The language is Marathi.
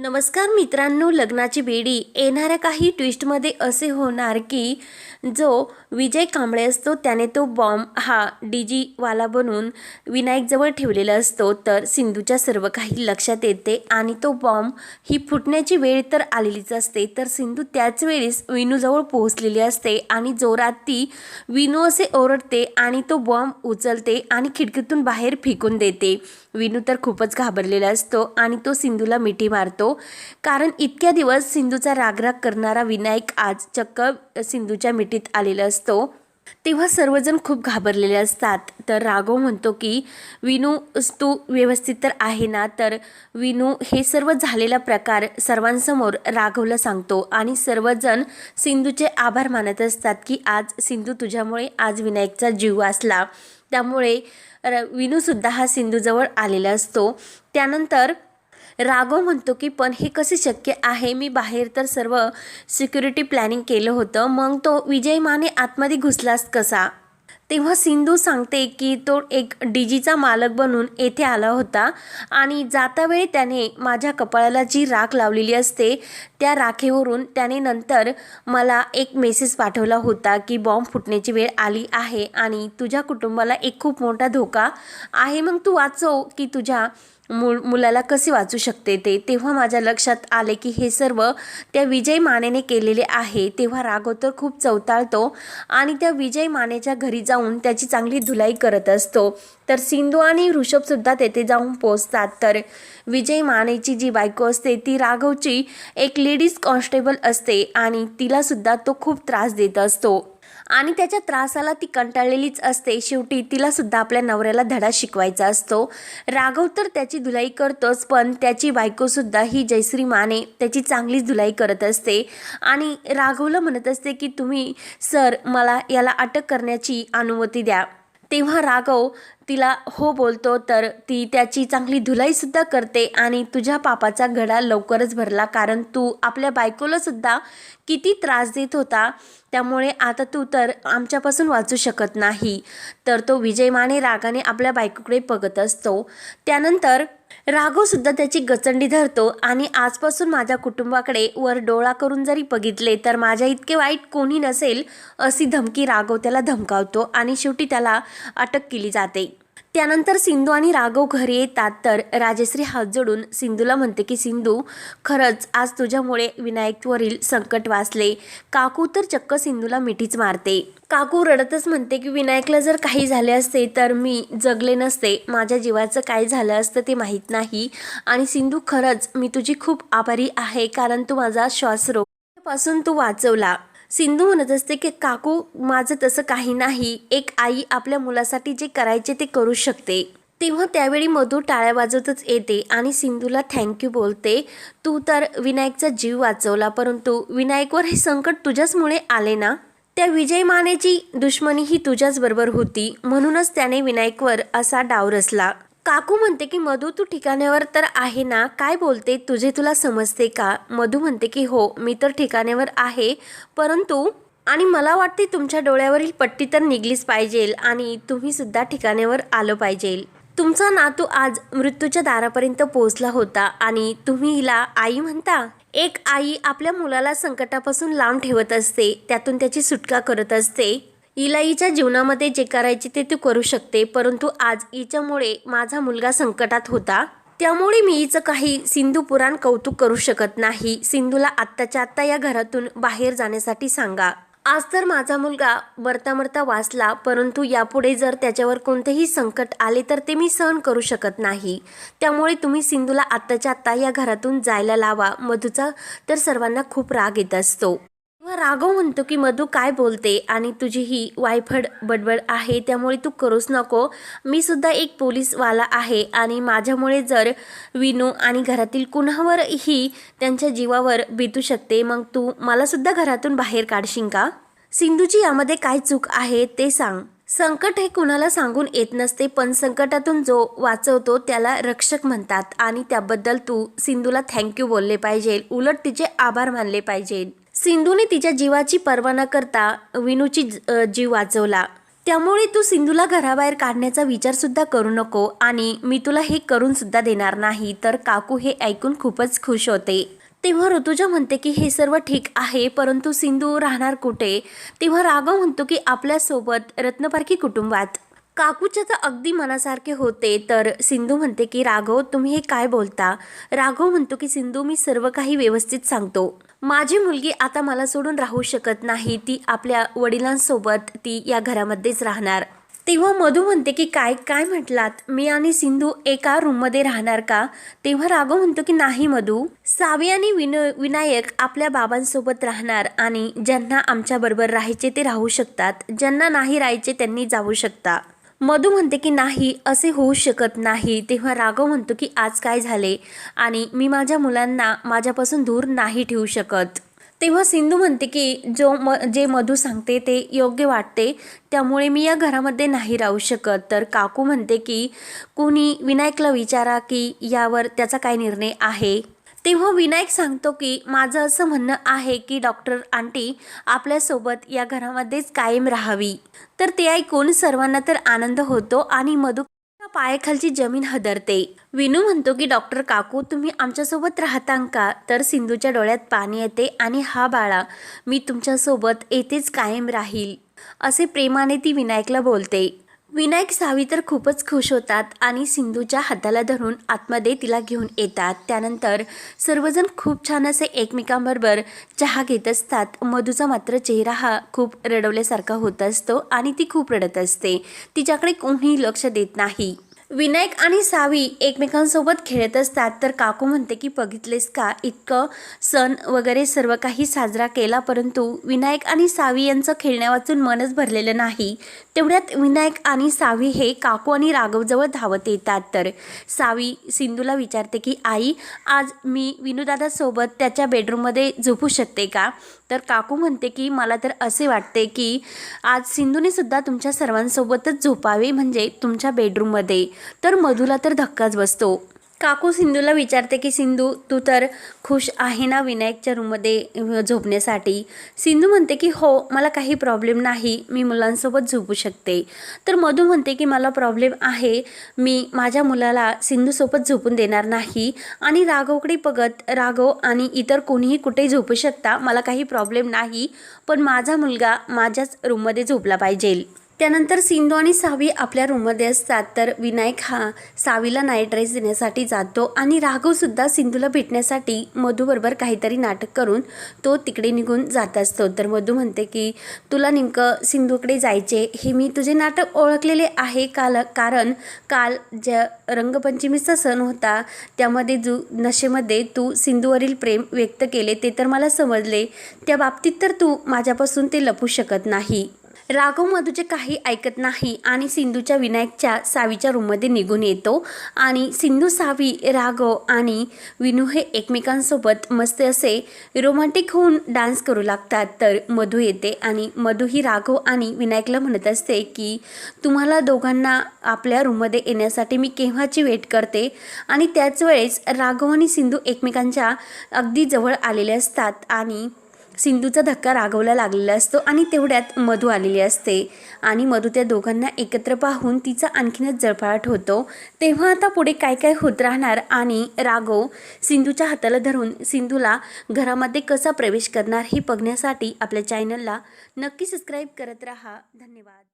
नमस्कार मित्रांनो लग्नाची बेडी. येणाऱ्या काही ट्विस्टमध्ये असे होणार की जो विजय कांबळे असतो त्याने तो बॉम्ब हा डी जीवाला बनवून विनायकजवळ ठेवलेला असतो. तर सिंधूच्या सर्व काही लक्षात येते आणि तो बॉम्ब ही फुटण्याची वेळ तर आलेलीच असते. तर सिंधू त्याच वेळेस विनूजवळ पोहोचलेली असते आणि जोरात ती विनू असे ओरडते आणि तो बॉम्ब उचलते आणि खिडकीतून बाहेर फेकून देते. विनू तर खूपच घाबरलेला असतो आणि तो सिंधूला मिठी मारतो. कारण इतक्या दिवस सिंधूचा रागराग करणारा विनायक आज चक्क सिंधूच्या मिठीत आलेला असतो. तेव्हा सर्वजण खूप घाबरलेले असतात. तर राघव म्हणतो की विनू तू व्यवस्थित तर आहे ना तर विनू हे सर्व झालेला प्रकार सर्वांसमोर राघवला सांगतो आणि सर्वजण सिंधूचे आभार मानत असतात की आज सिंधू तुझ्यामुळे आज विनायकचा जीव वाचला. त्यामुळे र विनूसुद्धा हा सिंधूजवळ आलेला असतो. त्यानंतर राघव म्हणतो की पण हे कसे शक्य आहे? मी बाहेर तर सर्व सिक्युरिटी प्लॅनिंग केलं होतं. मग तो विजय माने आतमध्ये घुसलास कसा? तेव्हा सिंधू सांगते की तो एक डीजीचा मालक बनून येथे आला होता आणि जातावेळी त्याने माझ्या कपाळाला जी राख लावलेली असते त्या राखेवरून त्याने नंतर मला एक मेसेज पाठवला होता की बॉम्ब फुटण्याची वेळ आली आहे आणि तुझ्या कुटुंबाला एक खूप मोठा धोका आहे. मग तू वाचव की तुझ्या मु मुलाला कसे वाचू शकते ते? तेव्हा माझ्या लक्षात आले की हे सर्व त्या विजय मानेने केलेले आहे. तेव्हा राघव तर खूप चवताळतो आणि त्या विजय मानेच्या घरी जाऊन त्याची चांगली धुलाई करत असतो. तर सिंधू आणि ऋषभसुद्धा तेथे जाऊन पोचतात तर विजय मानेची जी बायको असते ती राघवची एक लेडीज कॉन्स्टेबल असते आणि तिलासुद्धा तो खूप त्रास देत असतो. आणि त्याच्या त्रासाला ती कंटाळलेलीच असते. शेवटी तिला सुद्धा आपल्या नवऱ्याला धडा शिकवायचा असतो. राघव तर त्याची धुलाई करतोच पण त्याची बायकोसुद्धा ही जयश्री माने त्याची चांगलीच धुलाई करत असते. आणि राघवला म्हणत असते की तुम्ही सर मला याला अटक करण्याची अनुमती द्या. तेव्हा राघव तिला हो बोलतो तर ती त्याची चांगली धुलाईसुद्धा करते आणि तुझ्या पापाचा घडा लवकरच भरला. कारण तू आपल्या बायकोलासुद्धा किती त्रास देत होता त्यामुळे आता तू तर आमच्यापासून वाचू शकत नाही. तर तो विजय माने रागाने आपल्या बायकोकडे बघत असतो. त्यानंतर राघवसुद्धा त्याची गचंडी धरतो आणि आजपासून माझ्या कुटुंबाकडे वर डोळा करून जरी बघितले तर माझ्या इतके वाईट कोणी नसेल अशी धमकी राघव त्याला धमकावतो आणि शेवटी त्याला अटक केली जाते. त्यानंतर सिंधू आणि राघव घरी येतात. तर राजश्री हात जोडून सिंधूला म्हणते की सिंधू खरंच आज तुझ्यामुळे विनायकवरील संकट वाचले. काकू तर चक्क सिंधूला मिठीच मारते. काकू रडतच म्हणते की विनायकला जर काही झाले असते तर मी जगले नसते. माझ्या जीवाचं काय झालं असतं ते माहीत नाही. आणि सिंधू खरंच मी तुझी खूप आभारी आहे कारण तू माझा श्वासपासून तू वाचवला. सिंधू म्हणत असते की काकू माझं तसं काही नाही. एक आई आपल्या मुलासाठी जे करायचे ते करू शकते. तेव्हा त्यावेळी मधू टाळ्या वाजवतच येते आणि सिंधूला थँक्यू बोलते. तू तर विनायकचा जीव वाचवला परंतु विनायकवर हे संकट तुझ्याचमुळे आले ना? त्या विजय मानेची दुश्मनी ही तुझ्याच बरोबर होती. म्हणूनच त्याने विनायकवर असा डाव रचला. काकू म्हणते की मधू तू ठिकाण्यावर तर आहे ना? काय बोलते? तुझे तुला समजते का? मधू म्हणते की हो मी तर ठिकाण्यावर आहे परंतु आणि मला वाटते तुमच्या डोळ्यावरील पट्टी तर निघलीच पाहिजे आणि तुम्ही सुद्धा ठिकाण्यावर आलं पाहिजे. तुमचा नातू आज मृत्यूच्या दारापर्यंत पोहोचला होता आणि तुम्ही हिला आई म्हणता? एक आई आपल्या मुलाला संकटापासून लांब ठेवत असते त्यातून त्याची सुटका करत असते. हिला हिच्या जीवनामध्ये जे करायचे ते तू करू शकते परंतु आज हिच्यामुळे माझा मुलगा संकटात होता. त्यामुळे मी हिचं काही सिंधू पुराण कौतुक करू शकत नाही. सिंधूला आत्ताच्या आत्ता या घरातून बाहेर जाण्यासाठी सांगा. आज तर माझा मुलगा मरता मरता वाचला परंतु यापुढे जर त्याच्यावर कोणतेही संकट आले तर ते मी सहन करू शकत नाही. त्यामुळे तुम्ही सिंधूला आत्ताच्या आत्ता या घरातून जायला लावा. मधूचा तर सर्वांना खूप राग येत असतो. तेव्हा राघव म्हणतो की मधू काय बोलते? आणि तुझी ही वायफड बडबड आहे त्यामुळे तू करूच नको. मी सुद्धा एक पोलीसवाला आहे आणि माझ्यामुळे जर विनू आणि घरातील कुणावरही त्यांच्या जीवावर बितू शकते मग तू मलासुद्धा घरातून बाहेर काढशील का? सिंधूची यामध्ये काय चूक आहे ते सांग. संकट हे कुणाला सांगून येत नसते पण संकटातून जो वाचवतो त्याला रक्षक म्हणतात आणि त्याबद्दल तू सिंधूला थँक्यू बोलले पाहिजे. उलट तिचे आभार मानले पाहिजे सिंधूने तिच्या जीवाची पर्वा न करता विनूची ज- जीव वाचवला. त्यामुळे तू सिंधूला घराबाहेर काढण्याचा विचारसुद्धा करू नको आणि मी तुला हे करून सुद्धा देणार नाही तर काकू हे ऐकून खूपच खुश होते. तेव्हा ऋतुजा म्हणते की हे सर्व ठीक आहे परंतु सिंधू राहणार कुठे? तेव्हा राघव म्हणतो की आपल्यासोबत रत्नपारखी कुटुंबात. काकूच्या तर अगदी मनासारखे होते तर सिंधू म्हणते की राघव तुम्ही हे काय बोलता? राघव म्हणतो की सिंधू मी सर्व काही व्यवस्थित सांगतो. माझी मुलगी आता मला सोडून राहू शकत नाही. ती आपल्या वडिलांसोबत ती या घरामध्येच राहणार. तेव्हा मधू म्हणते की काय काय म्हटलात? मी आणि सिंधू एका रूममध्ये राहणार का? तेव्हा राघव म्हणतो की नाही मधू. सावी आणि विन विनायक आपल्या बाबांसोबत राहणार आणि ज्यांना आमच्याबरोबर राहायचे ते राहू शकतात. ज्यांना नाही राहायचे त्यांनी जाऊ शकता. मधू म्हणते की नाही असे होऊ शकत नाही. तेव्हा राघव म्हणतो की आज काय झाले? आणि मी माझ्या मुलांना माझ्यापासून दूर नाही ठेवू शकत. तेव्हा सिंधू म्हणते की जो म जे मधू सांगते ते योग्य वाटते. त्यामुळे मी या घरामध्ये नाही राहू शकत. तर काकू म्हणते की कोणी विनायकला विचारा की यावर त्याचा काय निर्णय आहे? तेव्हा विनायक सांगतो की माझं असं म्हणणं आहे की डॉक्टर आंटी आपल्यासोबत या घरामध्येच कायम राहावी. तर ते ऐकून सर्वांना तर आनंद होतो आणि मधु पायाखालची जमीन हदरते. विनू म्हणतो की डॉक्टर काकू तुम्ही आमच्यासोबत राहता का? तर सिंधूच्या डोळ्यात पाणी येते आणि हा बाळा मी तुमच्यासोबत येथेच कायम राहील. असे प्रेमाने ती विनायकला बोलते. विनायक सावी तर खूपच खुश होतात आणि सिंधूच्या हाताला धरून आतमध्ये तिला घेऊन येतात. त्यानंतर सर्वजण खूप छान असे एकमेकांबरोबर चहा घेत असतात. मधूचा मात्र चेहरा हा खूप रडवल्यासारखा होत असतो आणि ती खूप रडत असते. तिच्याकडे कोणीही लक्ष देत नाही. विनायक आणि सावी एकमेकांसोबत खेळत असतात. तर काकू म्हणते की बघितलेस का इतकं सण वगैरे सर्व काही साजरा केला परंतु विनायक आणि सावी यांचं खेळण्यावाचून मनच भरलेलं नाही. तेवढ्यात विनायक आणि सावी हे काकू आणि राघवजवळ धावत येतात. तर सावी सिंधूला विचारते की आई आज मी विनूदादासोबत त्याच्या बेडरूममध्ये झोपू शकते का? तर काकू म्हणते की मला तर असे वाटते की आज सिंधूने सुद्धा तुमच्या सर्वांसोबतच झोपावे म्हणजे तुमच्या बेडरूममध्ये. तर मधूला तर धक्काच बसतो. काकू सिंधूला विचारते की सिंधू तू तर खुश आहे ना विनायकच्या रूममध्ये झोपण्यासाठी? सिंधू म्हणते की हो मला काही प्रॉब्लेम नाही मी मुलांसोबत झोपू शकते. तर मधू म्हणते की मला प्रॉब्लेम आहे मी माझ्या मुलाला सिंधूसोबत झोपून देणार नाही आणि राघवकडे बघत राघव आणि इतर कोणीही कुठेही झोपू शकता मला काही प्रॉब्लेम नाही पण माझा मुलगा माझ्याच रूममध्ये झोपला पाहिजे. त्यानंतर सिंधू आणि सावी आपल्या रूममध्ये असतात. तर विनायक हा सावीला नाईट ड्रेस देण्यासाठी जातो आणि राघवसुद्धा सिंधूला भेटण्यासाठी मधूबरोबर काहीतरी नाटक करून तो तिकडे निघून जात असतो. तर मधू म्हणते की तुला नेमकं सिंधूकडे जायचे हे मी तुझे नाटक ओळखलेले आहे काल कारण काल ज्या रंगपंचमीचा सण होता त्यामध्ये जू नशेमध्ये तू सिंधूवरील प्रेम व्यक्त केले ते तर मला समजले. त्या बाबतीत तर तू माझ्यापासून ते लपू शकत नाही. राघव मधूचे काही ऐकत नाही आणि सिंधूच्या विनायकच्या सावीच्या रूममध्ये निघून येतो. आणि सिंधू सावी राघव आणि विनू हे एकमेकांसोबत मस्त असे रोमॅन्टिक होऊन डान्स करू लागतात. तर मधू येते आणि मधू ही राघव आणि विनायकला म्हणत असते की तुम्हाला दोघांना आपल्या रूममध्ये येण्यासाठी मी केव्हाची वेट करते? आणि त्याच वेळेस राघव आणि सिंधू एकमेकांच्या अगदी जवळ आलेले असतात आणि सिंधूचा धक्का राघवला लागलेला असतो आणि तेवढ्यात मधू आलेली असते. आणि मधू त्या दोघांना एकत्र पाहून तिचा आणखीनच जळफळाट होतो. तेव्हा आता पुढे काय काय होत राहणार आणि राघव सिंधूच्या हाताला धरून सिंधूला घरामध्ये कसा प्रवेश करणार हे बघण्यासाठी आपल्या चॅनलला नक्की सबस्क्राईब करत राहा. धन्यवाद.